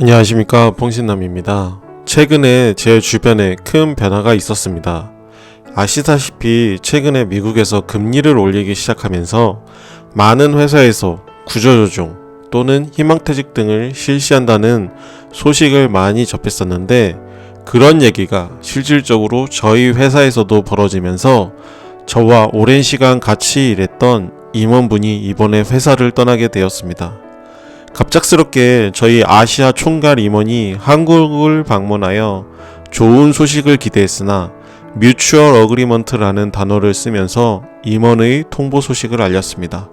안녕하십니까 봉신남입니다. 최근에 제 주변에 큰 변화가 있었습니다. 아시다시피 최근에 미국에서 금리를 올리기 시작하면서 많은 회사에서 구조조정 또는 희망퇴직 등을 실시한다는 소식을 많이 접했었는데 그런 얘기가 실질적으로 저희 회사에서도 벌어지면서 저와 오랜 시간 같이 일했던 임원분이 이번에 회사를 떠나게 되었습니다. 갑작스럽게 저희 아시아 총괄 임원이 한국을 방문하여 좋은 소식을 기대했으나 뮤추얼 어그리먼트라는 단어를 쓰면서 임원의 통보 소식을 알렸습니다.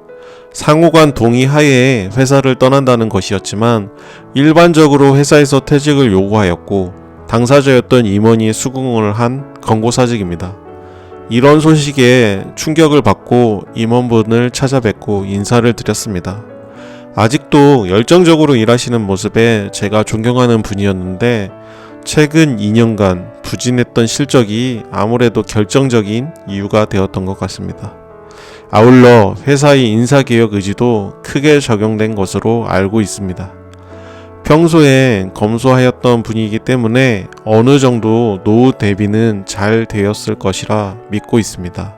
상호간 동의 하에 회사를 떠난다는 것이었지만 일반적으로 회사에서 퇴직을 요구하였고 당사자였던 임원이 수긍을 한 권고사직입니다. 이런 소식에 충격을 받고 임원분을 찾아뵙고 인사를 드렸습니다. 아직도 열정적으로 일하시는 모습에 제가 존경하는 분이었는데 최근 2년간 부진했던 실적이 아무래도 결정적인 이유가 되었던 것 같습니다. 아울러 회사의 인사개혁 의지도 크게 적용된 것으로 알고 있습니다. 평소에 검소하였던 분이기 때문에 어느 정도 노후 대비는 잘 되었을 것이라 믿고 있습니다.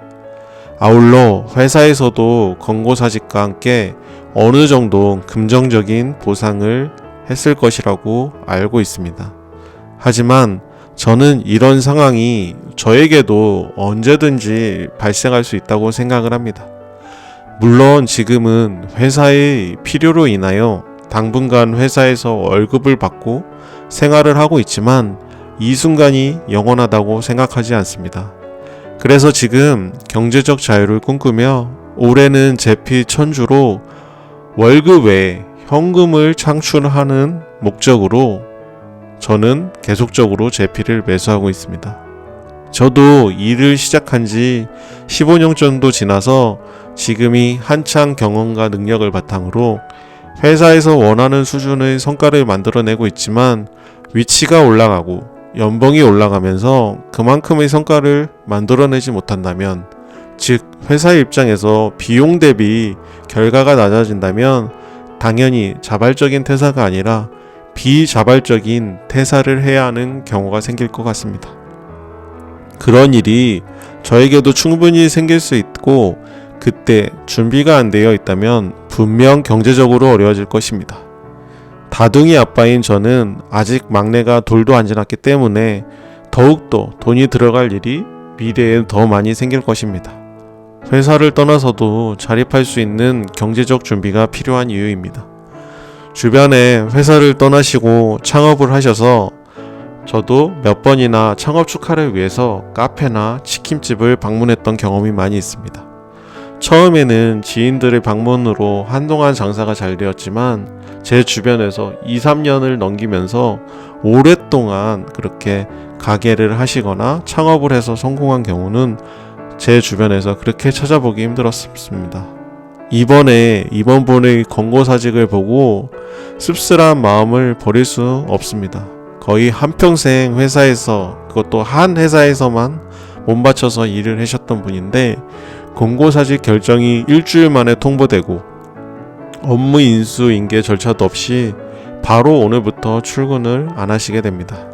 아울러 회사에서도 권고사직과 함께 어느 정도 긍정적인 보상을 했을 것이라고 알고 있습니다. 하지만 저는 이런 상황이 저에게도 언제든지 발생할 수 있다고 생각을 합니다. 물론 지금은 회사의 필요로 인하여 당분간 회사에서 월급을 받고 생활을 하고 있지만 이 순간이 영원하다고 생각하지 않습니다. 그래서 지금 경제적 자유를 꿈꾸며 올해는 제피 천주로 월급 외에 현금을 창출하는 목적으로 저는 계속적으로 제피를 매수하고 있습니다. 저도 일을 시작한 지 15년 정도 지나서 지금이 한창 경험과 능력을 바탕으로 회사에서 원하는 수준의 성과를 만들어내고 있지만 위치가 올라가고 연봉이 올라가면서 그만큼의 성과를 만들어내지 못한다면 즉 회사의 입장에서 비용 대비 결과가 낮아진다면 당연히 자발적인 퇴사가 아니라 비자발적인 퇴사를 해야 하는 경우가 생길 것 같습니다. 그런 일이 저에게도 충분히 생길 수 있고 그때 준비가 안 되어 있다면 분명 경제적으로 어려워질 것입니다. 다둥이 아빠인 저는 아직 막내가 돌도 안 지났기 때문에 더욱더 돈이 들어갈 일이 미래에 더 많이 생길 것입니다. 회사를 떠나서도 자립할 수 있는 경제적 준비가 필요한 이유입니다. 주변에 회사를 떠나시고 창업을 하셔서 저도 몇 번이나 창업 축하를 위해서 카페나 치킨집을 방문했던 경험이 많이 있습니다. 처음에는 지인들의 방문으로 한동안 장사가 잘 되었지만 제 주변에서 2, 3년을 넘기면서 오랫동안 그렇게 가게를 하시거나 창업을 해서 성공한 경우는 제 주변에서 그렇게 찾아보기 힘들었습니다. 이번에 이번 분의 권고 사직을 보고 씁쓸한 마음을 버릴 수 없습니다. 거의 한평생 회사에서 그것도 한 회사에서만 몸 바쳐서 일을 하셨던 분인데 권고 사직 결정이 일주일 만에 통보되고 업무 인수 인계 절차도 없이 바로 오늘부터 출근을 안 하시게 됩니다.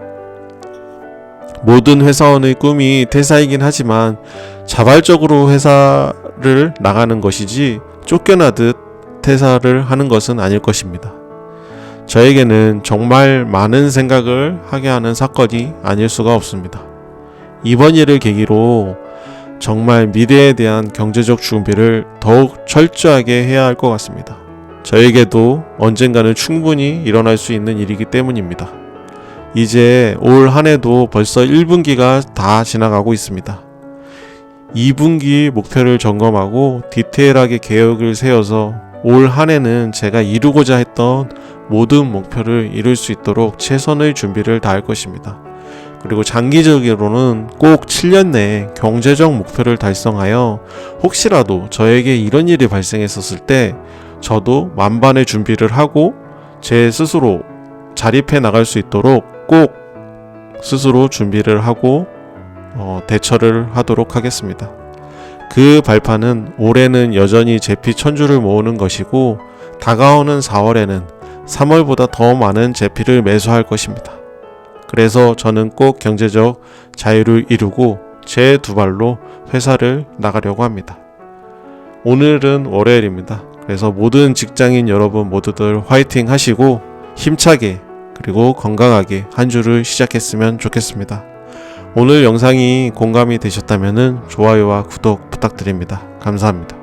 모든 회사원의 꿈이 퇴사이긴 하지만 자발적으로 회사를 나가는 것이지 쫓겨나듯 퇴사를 하는 것은 아닐 것입니다. 저에게는 정말 많은 생각을 하게 하는 사건이 아닐 수가 없습니다. 이번 일을 계기로 정말 미래에 대한 경제적 준비를 더욱 철저하게 해야 할 것 같습니다. 저에게도 언젠가는 충분히 일어날 수 있는 일이기 때문입니다. 이제 올 한 해도 벌써 1분기가 다 지나가고 있습니다. 2분기 목표를 점검하고 디테일하게 계획을 세워서 올 한 해는 제가 이루고자 했던 모든 목표를 이룰 수 있도록 최선의 준비를 다할 것입니다. 그리고 장기적으로는 꼭 7년 내에 경제적 목표를 달성하여 혹시라도 저에게 이런 일이 발생했었을 때 저도 만반의 준비를 하고 제 스스로 자립해 나갈 수 있도록 꼭 스스로 준비를 하고 어, 대처를 하도록 하겠습니다. 그 발판은 올해는 여전히 제피 천주를 모으는 것이고 다가오는 4월에는 3월보다 더 많은 제피를 매수할 것입니다. 그래서 저는 꼭 경제적 자유를 이루고 제 두 발로 회사를 나가려고 합니다. 오늘은 월요일입니다. 그래서 모든 직장인 여러분 모두들 화이팅 하시고 힘차게 그리고 건강하게 한 주를 시작했으면 좋겠습니다. 오늘 영상이 공감이 되셨다면 좋아요와 구독 부탁드립니다. 감사합니다.